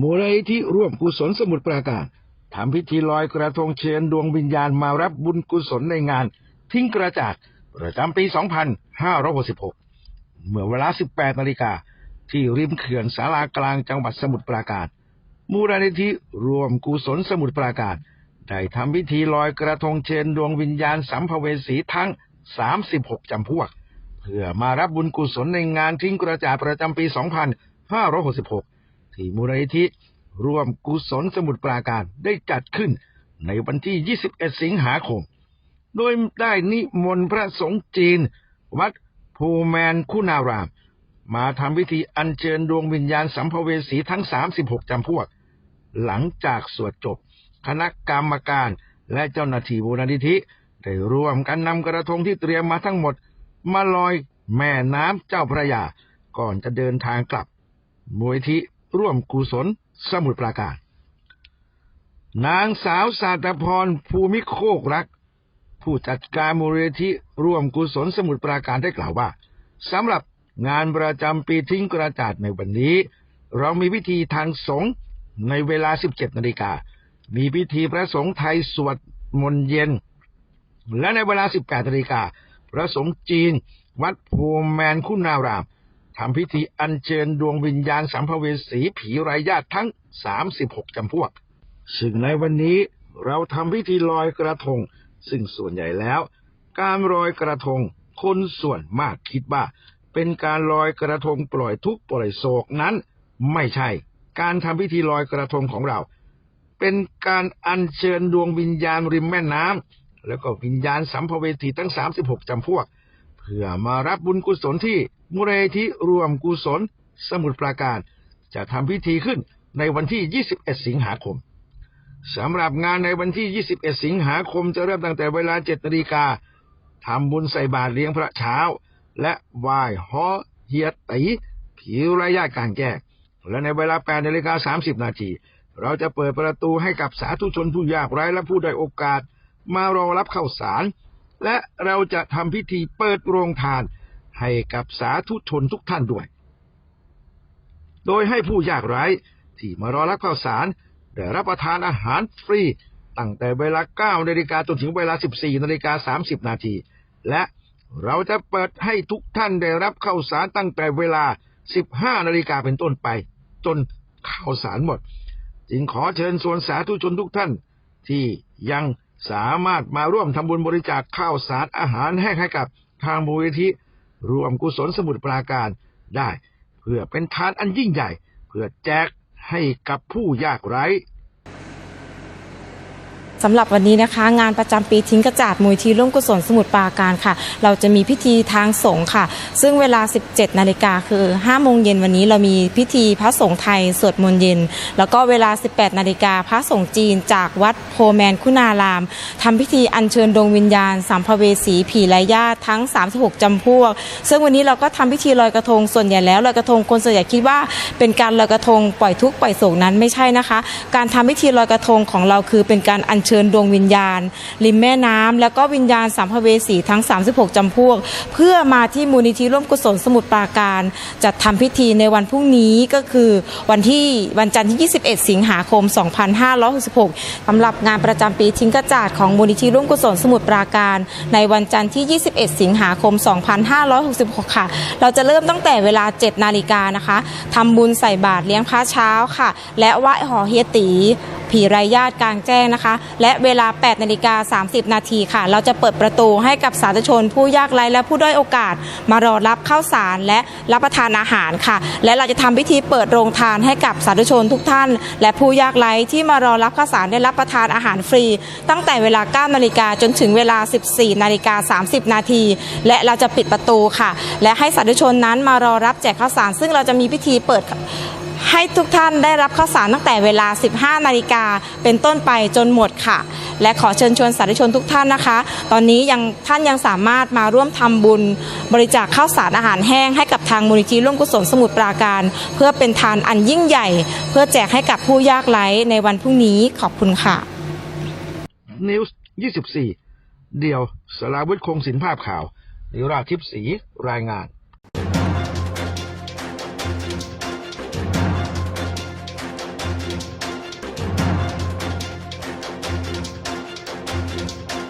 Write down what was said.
มูลนิธิร่วมกุศลสมุทรปราการทำพิธีลอยกระทงเชิญดวงวิญญาณมารับบุญกุศลในงาน ทิ้งกระจาดประจำปี 2566 เมื่อเวลา 18 นาฬิกา ที่ริมเขื่อนสารากลางจังหวัดสมุทรปราการ มูลนิธิร่วมกุศลสมุทรปราการ ได้ทำพิธีลอยกระทงเชิญดวงวิญญาณสัมภเวสีทั้ง 36 จำพวก เพื่อมารับบุญกุศลในงานทิ้งกระจาดประจำปี 2566 ที่มูลนิธิร่วมกุศลสมุทรปราการได้จัดขึ้นในวันที่ 21 สิงหาคม โดยได้นิมนต์พระสงฆ์จีน วัดโพแมนคุณาราม มาทำพิธีอัญเชิญดวงวิญญาณสัมภเวสีทั้ง 36 จำพวก หลังจากสวดจบ คณะกรรมการและเจ้าหน้าที่มูลนิธิ ได้ร่วมกันนำกระทงที่เตรียมมาทั้งหมด มาลอยแม่น้ำเจ้าพระยา ก่อนจะเดินทางกลับมูลนิธิ ร่วมกุศลสมุทรปราการ นางสาวสาตพรภูมิโคกรัก ผู้จัดการมูลนิธิร่วมกุศลสมุทรปราการได้กล่าวว่าสำหรับงานประจำปีทิ้งกระจาดในวันนี้ เรามีพิธีทางสงฆ์ในเวลา 17นาฬิกา มีพิธีพระสงฆ์ไทยสวดมนต์เย็น และในเวลา 18นาฬิกาพระสงฆ์จีน วัดโพแมนคุณาราม ทำพิธีอัญเชิญดวงวิญญาณสัมภเวสีผีไร้ญาติทั้ง 36จำพวก ซึ่งในวันนี้เราทำพิธีลอยกระทง ซึ่งส่วนใหญ่แล้ว การลอยกระทงคนส่วนมากคิดว่า เป็นการลอยกระทงปล่อยทุกปล่อยโศกนั้น ไม่ใช่ การทำพิธีลอยกระทงของเรา เป็นการอัญเชิญดวงวิญญาณริมแม่น้ำแล้วก็วิญญาณสัมภเวสีทั้ง 36จำพวก พื่อมารับบุญกุศลที่มูลนิธิรวมกุศลสมุทรปราการ จะทำพิธีขึ้นในวันที่ 21 สิงหาคมสำหรับงานในวันที่ 21 สิงหาคมจะเริ่มตั้งแต่เวลา7นาฬิกาทำบุญใส่บาตรเลี้ยงพระเช้า และไหว้ฮอเฮียตีผิวระยะการแก้และในเวลา8นาฬิกา30 นาทีเราจะเปิดประตูให้กับสาธุชนผู้ยากไร้และผู้ได้อยโอกาส มารอรับข้าวสาร และเราจะทำพิธีเปิดโรงทานให้กับสาธุชนทุกท่านด้วย โดยให้ผู้ยากไร้ที่มารอรับข้าวสารได้รับประทานอาหารฟรีตั้งแต่เวลา9นาฬิกาจนถึงเวลา 14นาฬิกา30 นาที และเราจะเปิดให้ทุกท่านได้รับข้าวสารตั้งแต่เวลา 15นาฬิกาเป็นต้นไป จนข้าวสารหมด จึงขอเชิญส่วนสาธุชนทุกท่านที่ยัง สามารถมาร่วมทำบุญบริจาคข้าวสารอาหารแห้งให้กับทางมูลนิธิรวมกุศลสมุทรปราการได้ เพื่อเป็นทานอันยิ่งใหญ่ เพื่อแจกให้กับผู้ยากไร้ สำหรับวันนี้นะคะ งานประจำปีทิ้งกระจาดมูลที่ร่วมกุศลสมุทรปราการค่ะ เราจะมีพิธีทางสงฆ์ค่ะ ซึ่งเวลา 17 นาฬิกาคือ 5 โมงเย็นวันนี้เรามีพิธีพระสงฆ์ไทยสวดมนต์เย็น แล้วก็เวลา 18 นาฬิกาพระสงฆ์จีนจากวัดโพแมนคุณารามทำพิธีอัญเชิญดวงวิญญาณสัมภเวสีผีไร้ญาติทั้ง 36 จำพวก ซึ่งวันนี้เราก็ทำพิธีลอยกระทงส่วนใหญ่แล้วลอยกระทงคนส่วนใหญ่คิดว่า เป็นการลอยกระทงปล่อยทุกข์ปล่อยโศกนั้นไม่ใช่นะคะ การทำพิธีลอยกระทงของเราคือเป็นการอัญเชิญดวงวิญญาณ ริมแม่น้ำแล้วก็วิญญาณสัมภเวสีทั้ง 36จำพวก เพื่อมาที่มูลนิธิร่วมกุศลสมุทรปราการจัดทำพิธีในวันพรุ่งนี้ก็คือวันที่วันจันทร์ที่ 21 สิงหาคม 2566สำหรับงานประจำปีทิ้งกระจาดของมูลนิธิร่วมกุศลสมุทรปราการ ในวันจันทร์ที่ 21 สิงหาคม 2566 ค่ะ เราจะเริ่มตั้งแต่เวลา 7 นาฬิกานะคะทำบุญใส่บาตรเลี้ยงพระเช้าค่ะ และไหว้หอเฮียตีผีไร้ญาติกลางแจ้งนะคะ และเวลา 8นาฬิกา30 นาทีค่ะ เราจะเปิดประตูให้กับสาธุชน ผู้ยากไร้และผู้ด้อยโอกาส มารอรับข้าวสารและรับประทานอาหารค่ะ และเราจะทำพิธีเปิดโรงทานให้กับสาธุชนทุกท่าน และผู้ยากไร้ที่มารอรับข้าวสารได้รับประทานอาหารฟรี ตั้งแต่เวลา9นาฬิกาจนถึงเวลา 14นาฬิกา30 นาที และเราจะปิดประตูค่ะ และให้สาธุชนนั้นมารอรับแจกข้าวสาร ซึ่งเราจะมีพิธีเปิด ให้ทุกท่านได้รับข้าวสารตั้งแต่เวลา 15 นาฬิกาเป็นต้นไปจนหมดค่ะ และขอเชิญชวนสาธุชนทุกท่านนะคะ ตอนนี้ยังท่านยังสามารถมาร่วมทำบุญบริจาคข้าวสารอาหารแห้งให้กับทางมูลนิธิร่วมกุศลสมุทรปราการ เพื่อเป็นทานอันยิ่งใหญ่ เพื่อแจกให้กับผู้ยากไร้ในวันพรุ่งนี้ขอบคุณค่ะนิวส์24 เดี่ยวสลาวุฒิคงสินภาพข่าวนิราทิพย์ศรีรายงาน